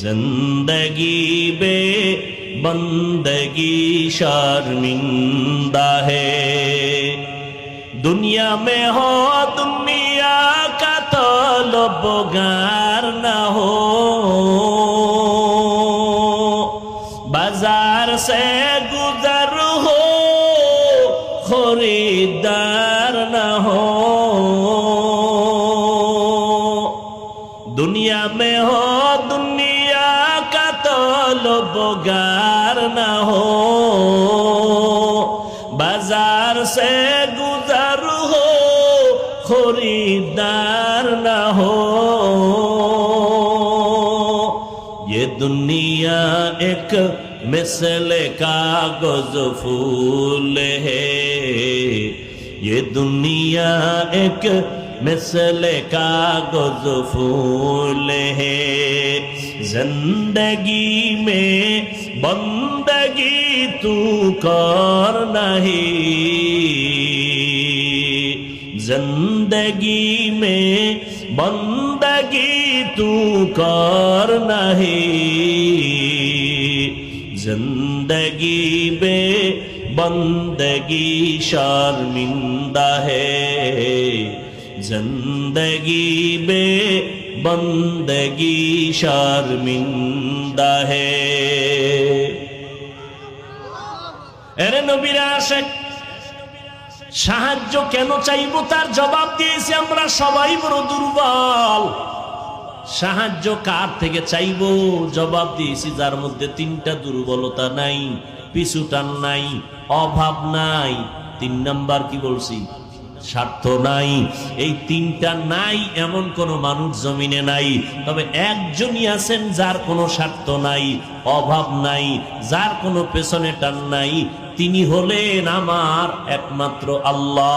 जिंदगी बे बंदगी शर्मिंदा है दुनिया में हो दुनिया का तो लोबगार न हो बाजार से गुजर हो खरीदार न हो दुनिया में हो दुनिया का तो लोबगार न हो बाज़ार से गुजर हो खरीदार न हो ये दुनिया एक मिसल कागज़ फूल है ये दुनिया एक मिसल कागज फूल है जिंदगी में बंदगी तू कर नहीं जिंदगी में बंदगी तू कर नहीं जिंदगी में बंदगी शर्मिंदा है زندگی বে بندگی شرمندہ হে এর নবীরা আসে সাহায্য কেন চাইব তার জবাব দিয়েছি আমরা সবাই বড় দুর্বল সাহায্য কার থেকে চাইব জবাব দিয়েছি যার মধ্যে তিনটা দুর্বলতা নাই পিছুটান নাই অভাব নাই তিন নাম্বার কি বলছি স্বার্থ নাই। এই তিনটা নাই, এমন কোন মানুষ জমিনে নাই। তবে একজনই আছেন যার কোনো স্বার্থ নাই, অভাব নাই, যার কোনো পেছনে টান নাই। তিনি হলেন আমার একমাত্র আল্লাহ।